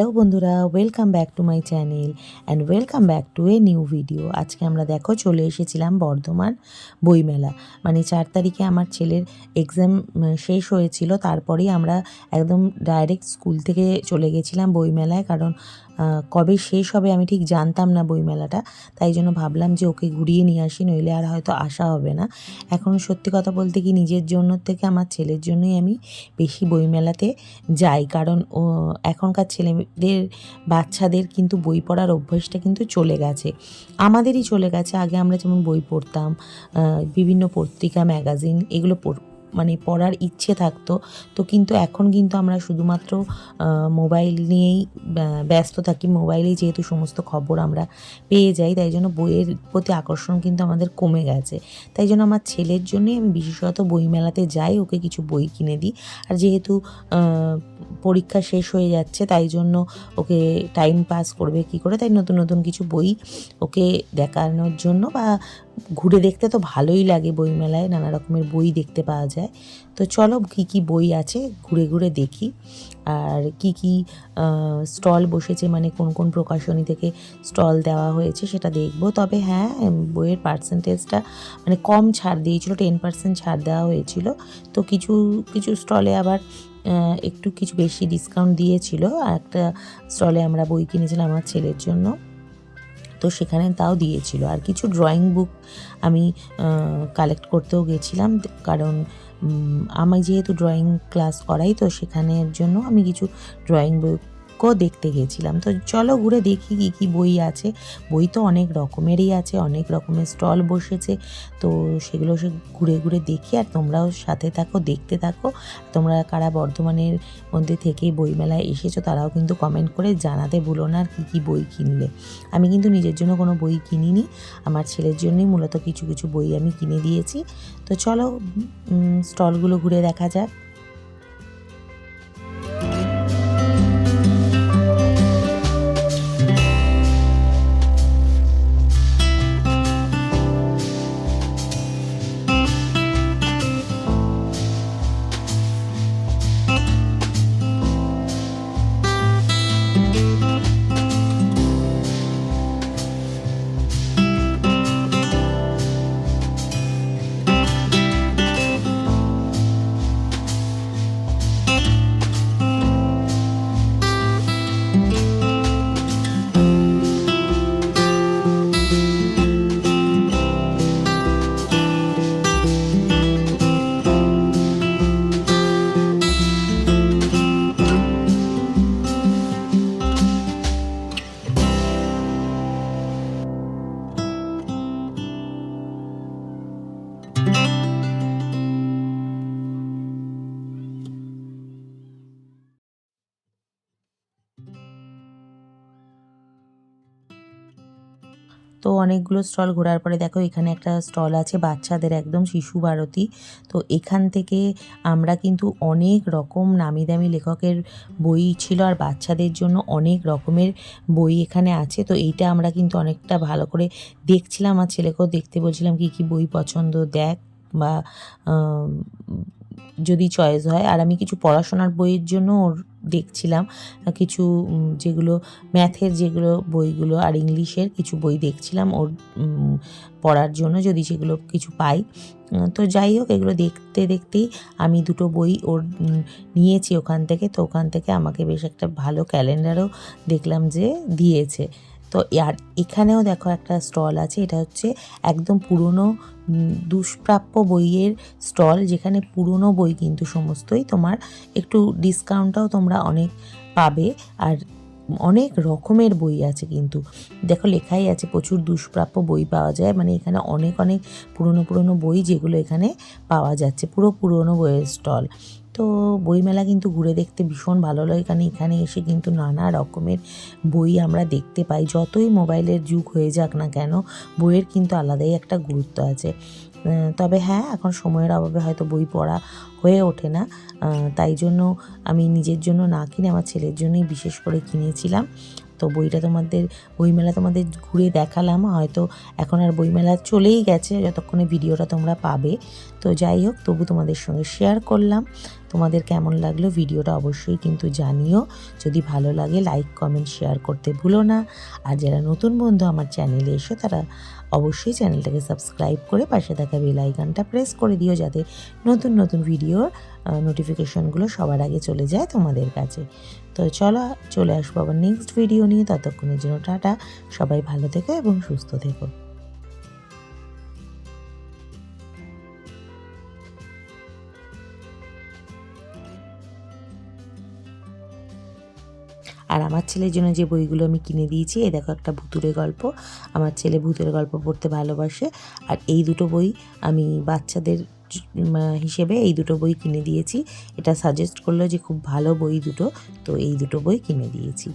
Hello বন্ধুরা welcome back to my channel and welcome back to a new video আজকে আমরা দেখো, চলে এসেছিলাম বর্ধমান বইমেলা। মানে চার তারিখে আমার ছেলের এক্সাম শেষ হয়েছিল, তারপরেই আমরা একদম ডাইরেক্ট স্কুল থেকে চলে গেছিলাম বইমেলায়, কারণ কবে শেষ হবে আমি ঠিক জানতাম না বইমেলাটা, তাই জন্য ভাবলাম যে ওকে ঘুরিয়ে নিয়ে আসি, নইলে আর হয়তো আসা হবে না। এখন সত্যি কথা বলতে কি নিজের জন্য থেকে আমার ছেলের জন্যই আমি বেশি বইমেলাতে যাই, কারণ ও এখনকার ছেলেদের, বাচ্চাদের কিন্তু বই পড়ার অভ্যাসটা কিন্তু চলে গেছে। আমাদেরই চলে গেছে, আগে আমরা যেমন বই পড়তাম বিভিন্ন পত্রিকা, ম্যাগাজিন, এগুলো মানে পড়ার ইচ্ছে থাকতো, তো কিন্তু এখন কিন্তু আমরা শুধুমাত্র মোবাইল নিয়েই, ব্যা- ব্যস্ত থাকি। মোবাইলেই যেহেতু সমস্ত খবর আমরা পেয়ে যাই, তাই জন্য বইয়ের প্রতি আকর্ষণ কিন্তু আমাদের কমে গেছে। তাই জন্য আমার ছেলের জন্যই আমি বিশেষত বই মেলাতে যাই, ওকে কিছু বই কিনে দিই। আর যেহেতু পরীক্ষা শেষ হয়ে যাচ্ছে, তাই জন্য ওকে টাইম পাস করবে কি করে, তাই নতুন নতুন কিছু বই ওকে দেখানোর জন্য বা ঘুরে দেখতে তো ভালোই লাগে বই মেলায় নানা রকমের বই দেখতে পাওয়া যায়। তো চলো কী কী বই আছে ঘুরে ঘুরে দেখি। আর কি কি স্টল বসেছে মানে কোন কোন প্রকাশনী থেকে স্টল দেওয়া হয়েছে সেটা দেখব। তবে হ্যাঁ বইয়ের পার্সেন্টেজটা মানে কম ছাড় দিয়েছিল টেন পার্সেন্ট ছাড় দেওয়া হয়েছিল। তো কিছু কিছু স্টলে আবার একটু কিছু বেশি ডিসকাউন্ট দিয়েছিল। আর একটা স্টলে আমরা বই কিনেছিলাম আমার ছেলের জন্য। তো সেখানে তাও দিয়েছিল। আর কিছু ড্রয়িং বুক আমি কালেক্ট করতেও গেছিলাম। কারণ আমি যেহেতু ড্রয়িং ক্লাস করাই, তো সেখানের জন্য আমি কিছু ড্রয়িং বুকও দেখতে গেছিলাম। তো চলো ঘুরে দেখি কী কী বই আছে। বই তো অনেক রকমেরই আছে, অনেক রকমের স্টল বসেছে। তো সেগুলো সে ঘুরে ঘুরে দেখি আর তোমরাও সাথে থাকো, দেখতে থাকো। তোমরা কারা বর্ধমানের মধ্যে থেকে বইমেলায় এসেছ তারাও কিন্তু কমেন্ট করে জানাতে ভুলো না আর কী কী বই কিনলে। আমি কিন্তু নিজের জন্য কোনো বই কিনিনি, আমার ছেলের জন্যই মূলত কিছু কিছু বই আমি কিনে দিয়েছি। তো চলো স্টলগুলো ঘুরে দেখা যাক। তো অনেকগুলো স্টল ঘোরার পরে দেখো এখানে একটা স্টল আছে বাচ্চাদের একদম শিশু ভারতী। তো এখান থেকে আমরা কিন্তু অনেক রকম নামি দামি লেখকের বই ছিল আর বাচ্চাদের জন্য অনেক রকমের বই এখানে আছে। তো এইটা আমরা কিন্তু অনেকটা ভালো করে দেখছিলাম আর ছেলেকেও দেখতে বলছিলাম কি কি বই পছন্দ দেখ বা যদি চয়েস হয়। আর আমি কিছু পড়াশোনার বইয়ের জন্য ওর দেখছিলাম। কিছু যেগুলো ম্যাথের যেগুলো বইগুলো আর ইংলিশের কিছু বই দেখছিলাম ওর পড়ার জন্য যদি সেগুলো কিছু পাই। তো যাই হোক, এগুলো দেখতে দেখতেই আমি দুটো বই ওর নিয়েছি ওখান থেকে। তো ওখান থেকে আমাকে বেশ একটা ভালো ক্যালেন্ডারও দেখলাম যে দিয়েছে। তো আর এখানেও দেখো একটা স্টল আছে, এটা হচ্ছে একদম পুরনো দুষ্প্রাপ্য বইয়ের স্টল, যেখানে পুরনো বই কিন্তু সমস্তই তোমার একটু ডিসকাউন্টটাও তোমরা অনেক পাবে, আর অনেক রকমের বই আছে কিন্তু। দেখো লেখাই আছে, প্রচুর দুষ্প্রাপ্য বই পাওয়া যায় মানে এখানে অনেক অনেক পুরনো পুরনো বই যেগুলো এখানে পাওয়া যাচ্ছে, পুরো পুরনো বইয়ের স্টল। তো বইমেলা কিন্তু ঘুরে দেখতে ভীষণ ভালো লাগে, কারণ এখানে এসে কিন্তু নানা রকমের বই আমরা দেখতে পাই। যতই মোবাইলের যুগ হয়ে যাক না কেন, বইয়ের কিন্তু আলাদাই একটা গুরুত্ব আছে। তবে হ্যাঁ এখন সময়ের অভাবে হয়তো বই পড়া হয়ে ওঠে না। তাই জন্য আমি নিজের জন্য না কিনে, আমার ছেলের জন্যই বিশেষ করে কিনেছিলাম। তো বইটা তোমাদের, বইমেলা তোমাদের ঘুরে দেখালাম, হয়তো এখন আর বইমেলা চলেই গেছে যতক্ষণে ভিডিওটা তোমরা পাবে। তো যাই হোক, তবু তোমাদের সঙ্গে শেয়ার করলাম। তোমাদের কেমন লাগল ভিডিওটা অবশ্যই কিন্তু জানিও। যদি ভালো লাগে লাইক কমেন্ট শেয়ার করতে ভুলো না। আর যারা নতুন বন্ধু আমার চ্যানেলে এসো, তারা অবশ্যই চ্যানেলটাকে সাবস্ক্রাইব করে পাশে থাকা বেল আইকনটা প্রেস করে দিও যাতে নতুন নতুন ভিডিওর নোটিফিকেশনগুলো সবার আগে চলে যায় তোমাদের কাছে। তো চলো, চলে আসব আবার নেক্সট ভিডিও নিয়ে। ততক্ষণের জন্য টাটা। সবাই ভালো থেকো এবং সুস্থ থেকো। আর আমার ছেলের জন্য যে বইগুলো আমি কিনে দিয়েছি, এ দেখো একটা ভুতুরে গল্প। আমার ছেলে ভূতের গল্প পড়তে ভালোবাসে। আর এই দুটো বই আমি বাচ্চাদের হিসেবে এই দুটো বই কিনে দিয়েছি। এটা সাজেস্ট করল যে খুব ভালো বই দুটো, তো এই দুটো বই কিনে দিয়েছি।